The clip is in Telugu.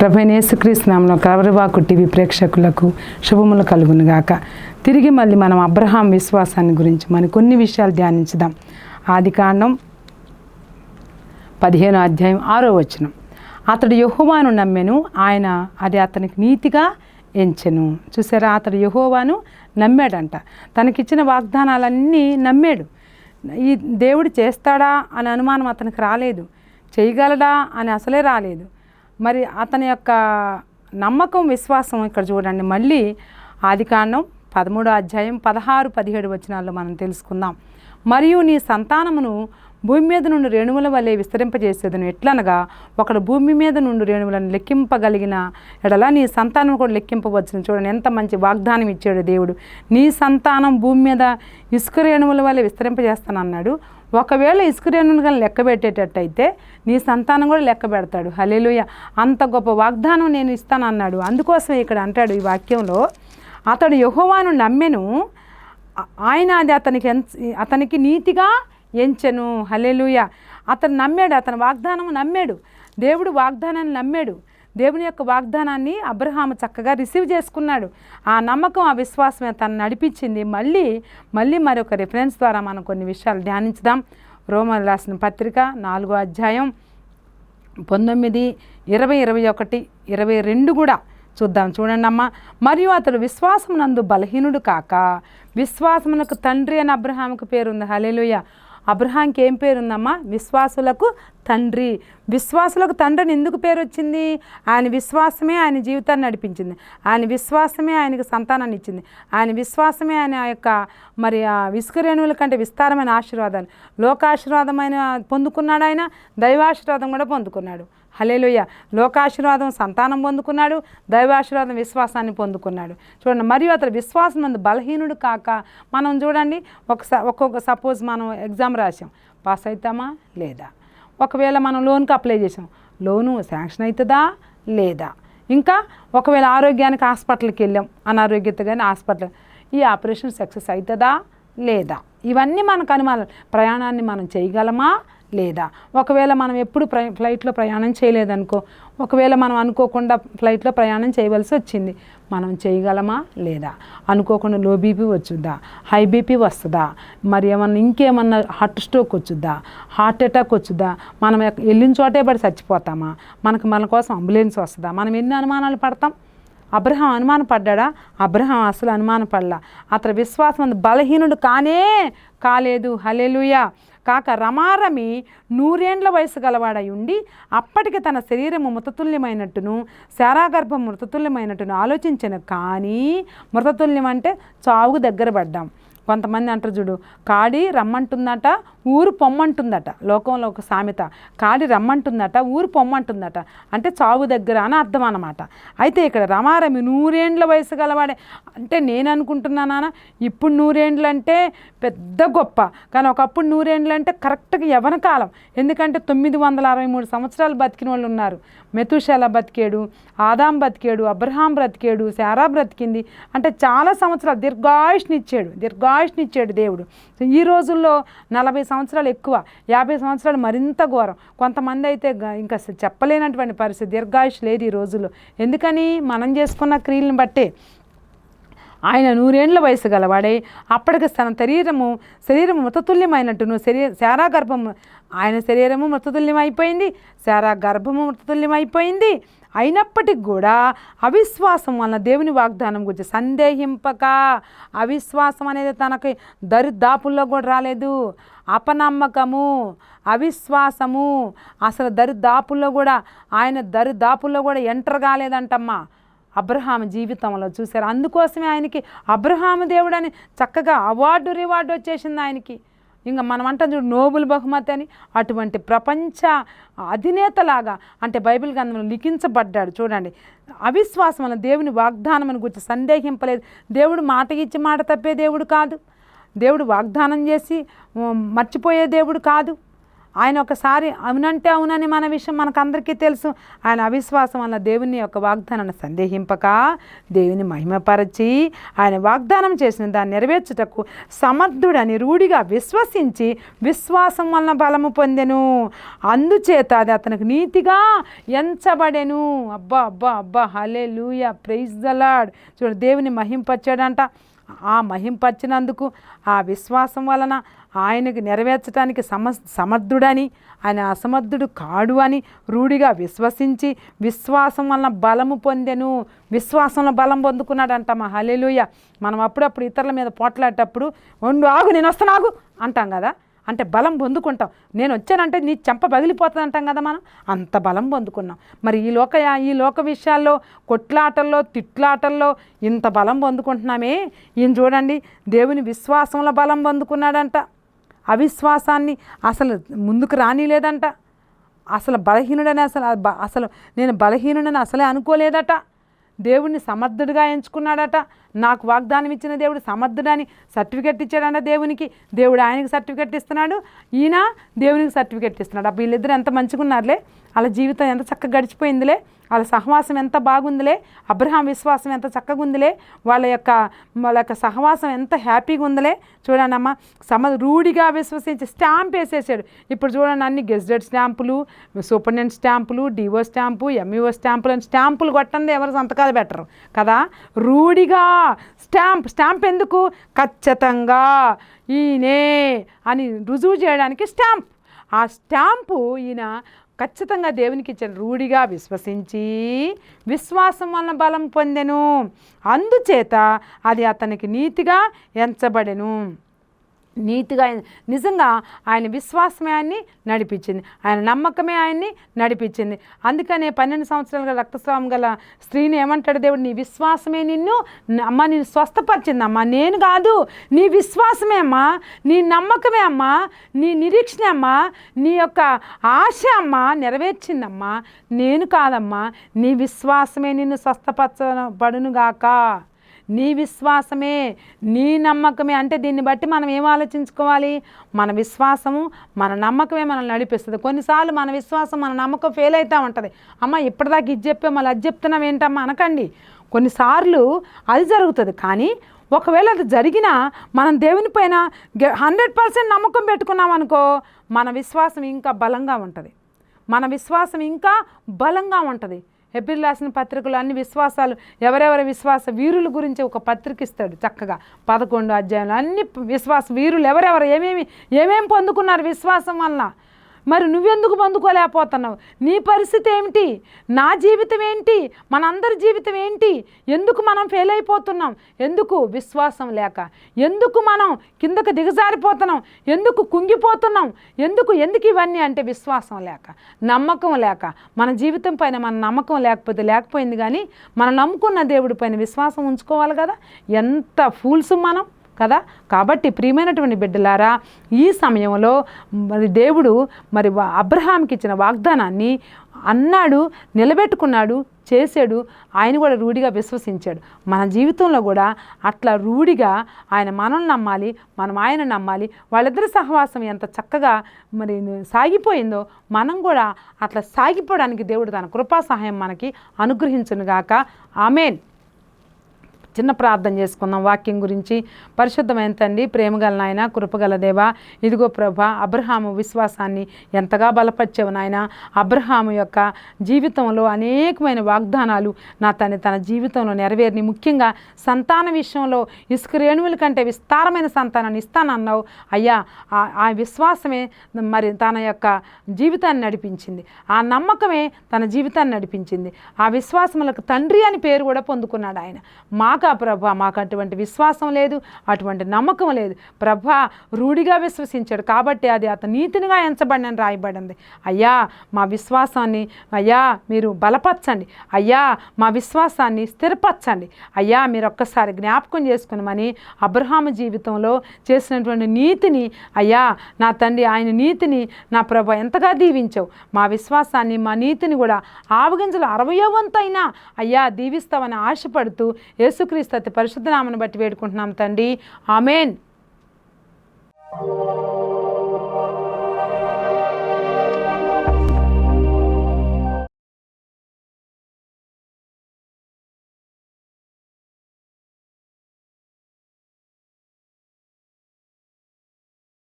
ప్రభనేసుక్రీస్తునామంలో కలవరివాకు టీవీ ప్రేక్షకులకు శుభములు కలుగును గాక. తిరిగి మళ్ళీ మనం అబ్రహాం విశ్వాసాన్ని గురించి మన కొన్ని విషయాలు ధ్యానించుదాం. ఆది కాండం పదిహేను అధ్యాయం ఆరో వచనం. అతడు యహోవాను నమ్మెను ఆయన అది అతనికి నీతిగా ఎంచెను. చూసారా? అతడు యహోవాను నమ్మాడంట. తనకిచ్చిన వాగ్దానాలన్నీ నమ్మాడు. ఈ దేవుడు చేస్తాడా అనే అనుమానం అతనికి రాలేదు. చేయగలడా అని అసలే రాలేదు. మరి అతని యొక్క నమ్మకం విశ్వాసం ఇక్కడ చూడండి. మళ్ళీ ఆదికాండం పదమూడో అధ్యాయం పదహారు పదిహేడు వచనాల్లో మనం తెలుసుకుందాం. మరియు నీ సంతానమును భూమి మీద నుండి రేణువుల వలె విస్తరింపజేసేదను. ఎట్లనగా ఒకడు భూమి మీద నుండి రేణువులను లెక్కింపగలిగిన ఎడల నీ సంతానం కూడా లెక్కింపవచ్చును. చూడండి ఎంత మంచి వాగ్దానం ఇచ్చాడు దేవుడు. నీ సంతానం భూమి మీద ఇసుక రేణువుల వలె విస్తరింపజేస్తానన్నాడు. ఒకవేళ ఇసుక కానీ లెక్క పెట్టేటట్టయితే నీ సంతానం కూడా లెక్క పెడతాడు. హలేలుయ అంత గొప్ప వాగ్దానం నేను ఇస్తానన్నాడు అందుకోసం ఇక్కడ అంటాడు ఈ వాక్యంలో అతడు యహోవాను నమ్మెను ఆయన అది అతనికి ఎంచ- అతనికి నీతిగా ఎంచెను. హలేలుయ అతను నమ్మాడు అతని వాగ్దానం నమ్మాడు. దేవుడు వాగ్దానాన్ని నమ్మాడు. దేవుని యొక్క వాగ్దానాన్ని అబ్రహాము చక్కగా రిసీవ్ చేసుకున్నాడు. ఆ నమ్మకం ఆ విశ్వాసమే తను నడిపించింది. మళ్ళీ మళ్ళీ మరొక రిఫరెన్స్ ద్వారా మనం కొన్ని విషయాలు ధ్యానించుదాం. రోమన్ రాసిన పత్రిక నాలుగో అధ్యాయం పంతొమ్మిది ఇరవై ఇరవై ఒకటి ఇరవై రెండు కూడా చూద్దాం. చూడండి అమ్మ. మరియు అతడు విశ్వాసమునందు బలహీనుడు కాక విశ్వాసమునకు తండ్రి అని అబ్రహాముకు పేరుంది. హలేలుయ్య అబ్రహాంకి ఏం పేరుందమ్మా? విశ్వాసులకు తండ్రి. విశ్వాసులకు తండ్రిని ఎందుకు పేరు వచ్చింది ఆయన విశ్వాసమే ఆయన జీవితాన్ని నడిపించింది. ఆయన విశ్వాసమే ఆయనకు సంతానాన్ని ఇచ్చింది. ఆయన విశ్వాసమే ఆయన యొక్క మరి ఆ ఇసుక రేణువుల కంటే విస్తారమైన ఆశీర్వాదాలు లోకాశీర్వాదమైన పొందుకున్నాడు ఆయన దైవాశీర్వాదం కూడా పొందుకున్నాడు. హలేలుయ్య లోకాశీర్వాదం సంతానం పొందుకున్నాడు దైవాశీర్వాదం విశ్వాసాన్ని పొందుకున్నాడు. చూడండి మరియు అతడు విశ్వాసం నందు బలహీనుడు కాక మనం చూడండి ఒకసారి ఒక్కొక్క సపోజ్ మనం ఎగ్జామ్ రాసాం పాస్ అవుతామా లేదా? ఒకవేళ మనం లోన్కి అప్లై చేసాం లోను శాంక్షన్ అవుతుందా లేదా? ఇంకా ఒకవేళ ఆరోగ్యానికి హాస్పిటల్కి వెళ్ళాం అనారోగ్యత కానీ హాస్పిటల్ ఈ ఆపరేషన్ సక్సెస్ అవుతుందా లేదా? ఇవన్నీ మనకు అనుమానం ప్రయాణాన్ని మనం చేయగలమా? లేదా? ఒకవేళ మనం ఎప్పుడు ప్ర ఫ్లైట్లో ప్రయాణం చేయలేదనుకో ఒకవేళ మనం అనుకోకుండా ఫ్లైట్లో ప్రయాణం చేయవలసి వచ్చింది మనం చేయగలమా లేదా? అనుకోకుండా లో బీపీ వచ్చుద్దా? హై బీపీ వస్తుందా? మరి ఏమన్నా ఇంకేమన్నా హార్ట్ స్ట్రోక్ వచ్చుద్దా? హార్ట్ అటాక్ వచ్చుద్దా? మనం వెళ్ళిన చోటే పడి చచ్చిపోతామా? మనకు మన కోసం అంబులెన్స్ వస్తుందా? మనం ఎన్ని అనుమానాలు పడతాం? అబ్రహం అనుమాన పడ్డాడా? అబ్రహం అసలు అనుమాన పడలా. అతని విశ్వాసం బలహీనుడు కానే కాలేదు. హలేలుయా కాక రమారమి నూరేండ్ల వయసు గలవాడై ఉండి అప్పటికి తన శరీరము మృతతుల్యమైనట్టును శారాగర్భం మృతతుల్యమైనట్టును ఆలోచించను. కానీ మృతతుల్యం అంటే చావుకు దగ్గర పడ్డాం. కొంతమంది అంటారు చూడు కాడి రమ్మంటుందట ఊరు పొమ్మంటుందట లోకంలో ఒక సామెత. కాడి రమ్మంటుందట ఊరు పొమ్మంటుందట. అంటే చావు దగ్గర అని అర్థం అన్నమాట. అయితే ఇక్కడ రమారమి నూరేండ్ల వయసు గలవాడే. అంటే నేను అనుకుంటున్నానా ఇప్పుడు నూరేండ్లు అంటే పెద్ద గొప్ప. కానీ ఒకప్పుడు నూరేండ్లు అంటే కరెక్ట్గా యవన కాలం. ఎందుకంటే తొమ్మిది వందల అరవై మూడు సంవత్సరాలు బతికిన వాళ్ళు ఉన్నారు. మెతుషాల బతికేడు ఆదాం బతికేడు అబ్రహాం బ్రతికేడు శారా బ్రతికింది. అంటే చాలా సంవత్సరాలు దీర్ఘాయుష్నిచ్చాడు ఆయుష్నిచ్చాడు దేవుడు. ఈ రోజుల్లో నలభై సంవత్సరాలు ఎక్కువ యాభై సంవత్సరాలు మరింత ఘోరం. కొంతమంది అయితే ఇంకా చెప్పలేనటువంటి పరిస్థితి దీర్ఘాయుష్ లేదు ఈ రోజుల్లో. ఎందుకని? మనం చేసుకున్న క్రియలను బట్టే ఆయన నూరేండ్ల వయసు గలవాడై. అప్పటికి తన శరీరము శరీరము మృతతుల్యమైనట్టును శరీర శారా గర్భము ఆయన శరీరము మృతతుల్యం అయిపోయింది శారా గర్భము మృతతుల్యం అయిపోయింది అయినప్పటికి కూడా అవిశ్వాసం వలన దేవుని వాగ్దానం గురించి సందేహింపక అవిశ్వాసం అనేది తనకి దరిదాపుల్లో కూడా రాలేదు. అపనమ్మకము అవిశ్వాసము అసలు దరిదాపుల్లో కూడా ఆయన దరిదాపుల్లో కూడా ఎంటర్ కాలేదంటమ్మా. అబ్రహాం జీవితంలో చూశారు. అందుకోసమే ఆయనకి అబ్రహాము దేవుడు అని చక్కగా అవార్డు రివార్డు వచ్చేసింది ఆయనకి. ఇంకా మనం అంటాం చూడు నోబుల్ బహుమతి అని అటువంటి ప్రపంచ అధినేతలాగా అంటే బైబిల్ గ్రంథంలో లిఖించబడ్డాడు. చూడండి అవిశ్వాసం వలన దేవుని వాగ్దానం గురించి సందేహింపలేదు. దేవుడు మాట ఇచ్చి మాట తప్పే దేవుడు కాదు. దేవుడు వాగ్దానం చేసి మర్చిపోయే దేవుడు కాదు. ఆయన ఒకసారి అవునంటే అవునని మన విషయం మనకందరికీ తెలుసు. ఆయన అవిశ్వాసం వల్ల దేవుని యొక్క వాగ్దానాన్ని సందేహింపక దేవుని మహిమపరచి ఆయన వాగ్దానం చేసిన దాన్ని నెరవేర్చుటకు సమర్థుడని రూఢిగా విశ్వసించి విశ్వాసం వలన బలము పొందెను. అందుచేత అది అతనికి నీతిగా ఎంచబడెను. అబ్బా అబ్బా అబ్బా హలే లూయ ప్రైజ్ ద లాడ్ చూడు దేవుని మహింపచ్చాడంట ఆ మహింపచ్చినందుకు ఆ విశ్వాసం వలన ఆయనకి నెరవేర్చడానికి సమ సమర్థుడని ఆయన అసమర్థుడు కాడు అని రూఢిగా విశ్వసించి విశ్వాసం వలన బలము పొందెను. విశ్వాసంలో బలం పొందుకున్నాడంట మా హలేలుయ మనం అప్పుడప్పుడు ఇతరుల మీద పోట్లాడేటప్పుడు వండు ఆగు నేను వస్తున్నాగు ఆగు అంటాం కదా. అంటే బలం పొందుకుంటాం. నేను వచ్చానంటే నీ చెంప పగిలిపోతుంది అంటాం కదా మనం. అంత బలం పొందుకున్నాం. మరి ఈ లోక ఈ లోక విషయాల్లో కొట్లాటల్లో తిట్లాటల్లో ఇంత బలం పొందుకుంటున్నామే. ఈయన చూడండి దేవుని విశ్వాసంలో బలం పొందుకున్నాడంట. అవిశ్వాసాన్ని అసలు ముందుకు రానిలేదంట. అసలు బలహీనుడని అసలు అసలు నేను బలహీనుడని అసలే అనుకోలేదట. దేవుడిని సమర్థుడిగా ఎంచుకున్నాడట. నాకు వాగ్దానం ఇచ్చిన దేవుడు సమర్థుడని సర్టిఫికెట్ ఇచ్చాడంట దేవునికి. దేవుడు ఆయనకి సర్టిఫికెట్ ఇస్తున్నాడు. ఈయన దేవునికి సర్టిఫికెట్ ఇస్తున్నాడు. అప్పుడు వీళ్ళిద్దరు ఎంత మంచిగా ఉన్నారులే వాళ్ళ జీవితం ఎంత చక్కగా గడిచిపోయిందిలే వాళ్ళ సహవాసం ఎంత బాగుందిలే అబ్రహాం విశ్వాసం ఎంత చక్కగా ఉందిలే వాళ్ళ యొక్క వాళ్ళ యొక్క సహవాసం ఎంత హ్యాపీగా ఉందిలే. చూడండి అమ్మ సమ రూఢిగా విశ్వసించి స్టాంప్ వేసేసాడు. ఇప్పుడు చూడండి అన్ని గెజిటెడ్ స్టాంపులు సూపరింటెండెంట్ స్టాంపులు డివో స్టాంపు ఎంఈఓ స్టాంపులు అని స్టాంపులు కొట్టండి ఎవరు సంతకాలు పెట్టరు కదా? రూఢిగా స్టాంప్ స్టాంప్ ఎందుకు? ఖచ్చితంగా ఈయనే అని రుజువు చేయడానికి స్టాంప్. ఆ స్టాంపు ఈయన ఖచ్చితంగా దేవునికి ఇచ్చిన రూఢిగా విశ్వసించి విశ్వాసం వలన బలం పొందెను. అందుచేత అది అతనికి నీతిగా ఎంచబడెను. నీతిగా నిజంగా ఆయన విశ్వాసమే ఆయన్ని నడిపించింది. ఆయన నమ్మకమే ఆయన్ని నడిపించింది. అందుకనే పన్నెండు సంవత్సరాలు గల రక్తస్రావం గల స్త్రీని ఏమంటాడు దేవుడు? నీ విశ్వాసమే నిన్ను అమ్మ నేను స్వస్థపరిచింది అమ్మా. నేను కాదు. నీ విశ్వాసమే అమ్మా. నీ నమ్మకమే అమ్మా. నీ నిరీక్షణ అమ్మా. నీ యొక్క ఆశ అమ్మా. నెరవేర్చిందమ్మా నేను కాదమ్మా. నీ విశ్వాసమే నిన్ను స్వస్థపరచబడునుగాక. నీ విశ్వాసమే నీ నమ్మకమే. అంటే దీన్ని బట్టి మనం ఏం ఆలోచించుకోవాలి? మన విశ్వాసము మన నమ్మకమే మనల్ని నడిపిస్తుంది. కొన్నిసార్లు మన విశ్వాసం మన నమ్మకం ఫెయిల్ అవుతూ ఉంటుంది. అమ్మ ఇప్పటిదాకా ఇది చెప్పే మళ్ళీ అది చెప్తున్నాం ఏంటమ్మా అనకండి. కొన్నిసార్లు అది జరుగుతుంది కానీ ఒకవేళ అది జరిగినా మనం దేవుని పైన హండ్రెడ్ పర్సెంట్ నమ్మకం పెట్టుకున్నాం అనుకో మన విశ్వాసం ఇంకా బలంగా ఉంటుంది. మన విశ్వాసం ఇంకా బలంగా ఉంటుంది. ఎపిల్ రాసిన పత్రికలు అన్ని విశ్వాసాలు ఎవరెవరి విశ్వాస వీరుల గురించి ఒక పత్రిక ఇస్తాడు చక్కగా. పదకొండు అధ్యాయంలో అన్ని విశ్వాస వీరులు ఎవరెవరు ఏమేమి ఏమేమి పొందుకున్నారు విశ్వాసం వల్ల మరి నువ్వెందుకు పొందుకోలేకపోతున్నావు? నీ పరిస్థితి ఏమిటి? నా జీవితం ఏంటి? మనందరి జీవితం ఏంటి? ఎందుకు మనం ఫెయిల్ అయిపోతున్నాం? ఎందుకు విశ్వాసం లేక? ఎందుకు మనం కిందకు దిగజారిపోతున్నాం? ఎందుకు కుంగిపోతున్నాం? ఎందుకు ఎందుకు ఇవన్నీ అంటే విశ్వాసం లేక? నమ్మకం లేక? మన జీవితం పైన మన నమ్మకం లేకపోతే లేకపోయింది కానీ మనం నమ్ముకున్న దేవుడి పైన విశ్వాసం ఉంచుకోవాలి కదా? ఎంత ఫూల్స్ మనం! కదా? కాబట్టి ప్రియమైనటువంటి బిడ్డలారా ఈ సమయంలో మరి దేవుడు మరి అబ్రహాంకి ఇచ్చిన వాగ్దానాన్ని అన్నాడు నిలబెట్టుకున్నాడు చేశాడు ఆయన కూడా రూఢిగా విశ్వసించాడు. మన జీవితంలో కూడా అట్లా రూఢిగా ఆయన మనం నమ్మాలి మనం ఆయన నమ్మాలి వాళ్ళిద్దరి సహవాసం ఎంత చక్కగా మరి సాగిపోయిందో మనం కూడా అట్లా సాగిపోవడానికి దేవుడు తన కృపా సహాయం మనకి అనుగ్రహించునుగాక. ఆమెన్. చిన్న ప్రార్థన చేసుకుందాం. వాక్యం గురించి పరిశుద్ధమైన తండ్రి ప్రేమగల నాయన కృపగల దేవా ఇదిగో ప్రభ అబ్రహాము విశ్వాసాన్ని ఎంతగా బలపరిచావు నాయన. అబ్రహాము యొక్క జీవితంలో అనేకమైన వాగ్దానాలు నా తన తన జీవితంలో నెరవేరిని. ముఖ్యంగా సంతాన విషయంలో ఇసుక రేణువుల కంటే విస్తారమైన సంతానాన్ని ఇస్తానన్నావు. అయ్యా ఆ- విశ్వాసమే మరి తన యొక్క జీవితాన్ని నడిపించింది. ఆ నమ్మకమే తన జీవితాన్ని నడిపించింది. ఆ విశ్వాసములకు తండ్రి అని పేరు కూడా పొందుకున్నాడు ఆయన. మాకు ప్రభా మాకు అటువంటి విశ్వాసం లేదు అటువంటి నమ్మకం లేదు. ప్రభా రూఢిగా విశ్వసించాడు కాబట్టి అది అతను నీతినిగా ఎంచబడినని రాయబడింది. అయ్యా మా విశ్వాసాన్ని అయ్యా మీరు బలపరచండి. అయ్యా మా విశ్వాసాన్ని స్థిరపరచండి. అయ్యా మీరు ఒక్కసారి జ్ఞాపకం చేసుకునమని అబ్రహాము జీవితంలో చేసినటువంటి నీతిని అయ్యా నా తండ్రి ఆయన నీతిని నా ప్రభ ఎంతగా దీవించావు. మా విశ్వాసాన్ని మా నీతిని కూడా ఆవగింజలు అరవయో వంతైనా అయ్యా దీవిస్తామని ఆశపడుతూ యేసుక్రీస్తు అతి పరిశుద్ధ నామను బట్టి వేడుకుంటున్నాం తండ్రి. ఆమెన్.